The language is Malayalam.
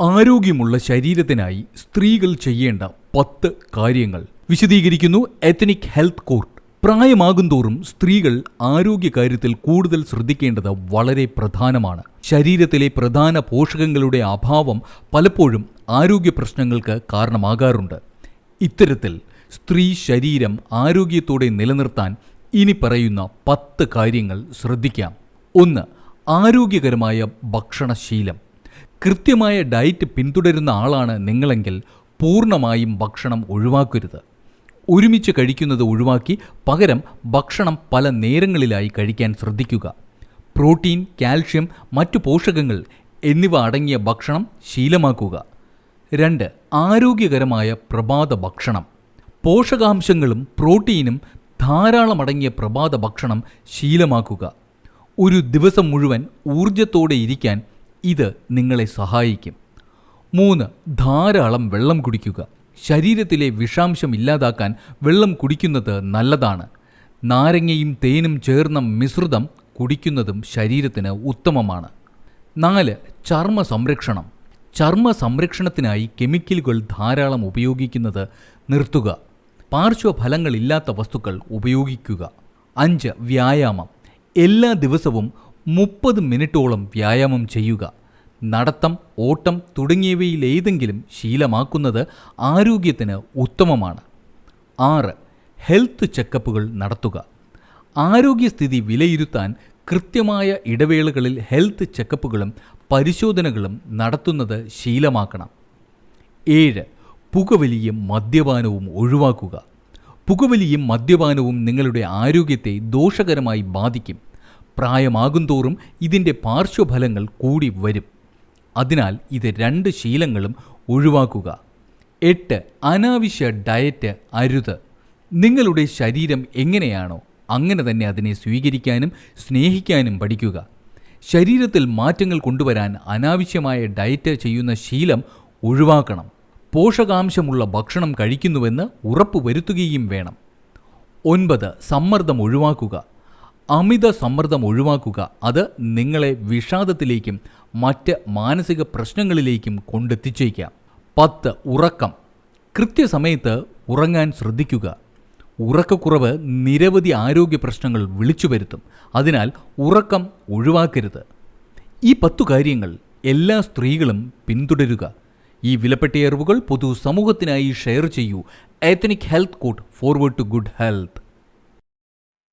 ആരോഗ്യമുള്ള ശരീരത്തിനായി സ്ത്രീകൾ ചെയ്യേണ്ട പത്ത് കാര്യങ്ങൾ. വിശദീകരിക്കുന്നു എത്തനിക് ഹെൽത്ത് കോർട്ട് പ്രായമാകുന്തോറും സ്ത്രീകൾ ആരോഗ്യകാര്യത്തിൽ കൂടുതൽ ശ്രദ്ധിക്കേണ്ടത് വളരെ പ്രധാനമാണ്. ശരീരത്തിലെ പ്രധാന പോഷകങ്ങളുടെ അഭാവം പലപ്പോഴും ആരോഗ്യ പ്രശ്നങ്ങൾക്ക് കാരണമാകാറുണ്ട്. ഇത്തരത്തിൽ സ്ത്രീ ശരീരം ആരോഗ്യത്തോടെ നിലനിർത്താൻ ഇനി പറയുന്ന പത്ത് കാര്യങ്ങൾ ശ്രദ്ധിക്കാം. ഒന്ന് ആരോഗ്യകരമായ ഭക്ഷണശീലം. കൃത്യമായ ഡയറ്റ് പിന്തുടരുന്ന ആളാണ് നിങ്ങളെങ്കിൽ പൂർണമായും ഭക്ഷണം ഒഴിവാക്കരുത്. ഒരുമിച്ച് കഴിക്കുന്നത് ഒഴിവാക്കി പകരം ഭക്ഷണം പല നേരങ്ങളിലായി കഴിക്കാൻ ശ്രദ്ധിക്കുക. പ്രോട്ടീൻ കാൽഷ്യം മറ്റു പോഷകങ്ങൾ എന്നിവ അടങ്ങിയ ഭക്ഷണം ശീലമാക്കുക. രണ്ട് ആരോഗ്യകരമായ പ്രഭാത ഭക്ഷണം. പോഷകാംശങ്ങളും പ്രോട്ടീനും ധാരാളമടങ്ങിയ പ്രഭാത ഭക്ഷണം ശീലമാക്കുക. ഒരു ദിവസം മുഴുവൻ ഊർജത്തോടെ ഇരിക്കാൻ ഇത് നിങ്ങളെ സഹായിക്കും. മൂന്ന് ധാരാളം വെള്ളം കുടിക്കുക. ശരീരത്തിലെ വിഷാംശം ഇല്ലാതാക്കാൻ വെള്ളം കുടിക്കുന്നത് നല്ലതാണ്. നാരങ്ങയും തേനും ചേർന്ന മിശ്രിതം കുടിക്കുന്നതും ശരീരത്തിന് ഉത്തമമാണ്. നാല് ചർമ്മ സംരക്ഷണം. ചർമ്മ സംരക്ഷണത്തിനായി കെമിക്കലുകൾ ധാരാളം ഉപയോഗിക്കുന്നത് നിർത്തുക. പാർശ്വഫലങ്ങളില്ലാത്ത വസ്തുക്കൾ ഉപയോഗിക്കുക. അഞ്ച് വ്യായാമം. എല്ലാ ദിവസവും മുപ്പത് മിനിറ്റോളം വ്യായാമം ചെയ്യുക. നടത്തം ഓട്ടം തുടങ്ങിയവയിലേതെങ്കിലും ശീലമാക്കുന്നത് ആരോഗ്യത്തിന് ഉത്തമമാണ്. ആറ് ഹെൽത്ത് ചെക്കപ്പുകൾ നടത്തുക. ആരോഗ്യസ്ഥിതി വിലയിരുത്താൻ കൃത്യമായ ഇടവേളകളിൽ ഹെൽത്ത് ചെക്കപ്പുകളും പരിശോധനകളും നടത്തുന്നത് ശീലമാക്കണം. ഏഴ് പുകവലിയും മദ്യപാനവും ഒഴിവാക്കുക. പുകവലിയും മദ്യപാനവും നിങ്ങളുടെ ആരോഗ്യത്തെ ദോഷകരമായി ബാധിക്കും. പ്രായമാകുന്തോറും ഇതിന്റെ പാർശ്വഫലങ്ങൾ കൂടി വരും. അതിനാൽ ഇത് രണ്ട് ശീലങ്ങളും ഒഴിവാക്കുക. എട്ട് അനാവശ്യ ഡയറ്റ് അരുത്. നിങ്ങളുടെ ശരീരം എങ്ങനെയാണോ അങ്ങനെ തന്നെ അതിനെ സ്വീകരിക്കാനും സ്നേഹിക്കാനും പഠിക്കുക. ശരീരത്തിൽ മാറ്റങ്ങൾ കൊണ്ടുവരാൻ അനാവശ്യമായ ഡയറ്റ് ചെയ്യുന്ന ശീലം ഒഴിവാക്കണം. പോഷകാംശമുള്ള ഭക്ഷണം കഴിക്കുന്നുവെന്ന് ഉറപ്പ് വരുത്തുകയും വേണം. ഒൻപത് സമ്മർദ്ദം ഒഴിവാക്കുക. അമിത സമ്മർദ്ദം ഒഴിവാക്കുക. അത് നിങ്ങളെ വിഷാദത്തിലേക്കും മറ്റ് മാനസിക പ്രശ്നങ്ങളിലേക്കും കൊണ്ടെത്തിച്ചേക്കാം. പത്ത് ഉറക്കം. കൃത്യസമയത്ത് ഉറങ്ങാൻ ശ്രദ്ധിക്കുക. ഉറക്കക്കുറവ് നിരവധി ആരോഗ്യ പ്രശ്നങ്ങൾ വിളിച്ചു വരുത്തും. അതിനാൽ ഉറക്കം ഒഴിവാക്കരുത്. ഈ പത്തു കാര്യങ്ങൾ എല്ലാ സ്ത്രീകളും പിന്തുടരുക. ഈ വിലപ്പെട്ട അറിവുകൾ പൊതു സമൂഹത്തിനായി ഷെയർ ചെയ്യൂ. Ethnic health code forward to good health